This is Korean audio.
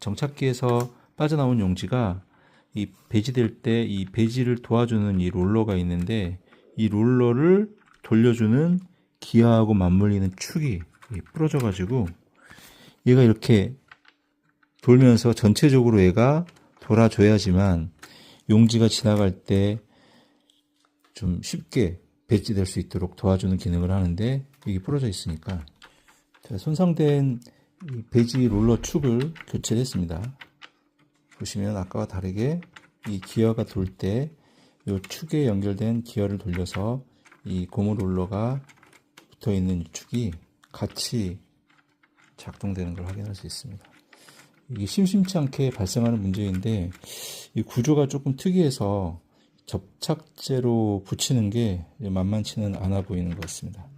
정착기에서 빠져나온 용지가 이 배지될 때 이 배지를 도와주는 이 롤러가 있는데 이 롤러를 돌려주는 기아하고 맞물리는 축이 이 부러져 가지고 얘가 이렇게 돌면서 전체적으로 얘가 돌아줘야지만 용지가 지나갈 때 좀 쉽게 배지될 수 있도록 도와주는 기능을 하는데 이게 부러져 있으니까. 손상된 이 배지 롤러 축을 교체했습니다. 보시면 아까와 다르게 이 기어가 돌 때 이 축에 연결된 기어를 돌려서 이 고무 롤러가 붙어 있는 이 축이 같이 작동되는 걸 확인할 수 있습니다. 이게 심심치 않게 발생하는 문제인데 이 구조가 조금 특이해서 접착제로 붙이는 게 만만치는 않아 보이는 것 같습니다.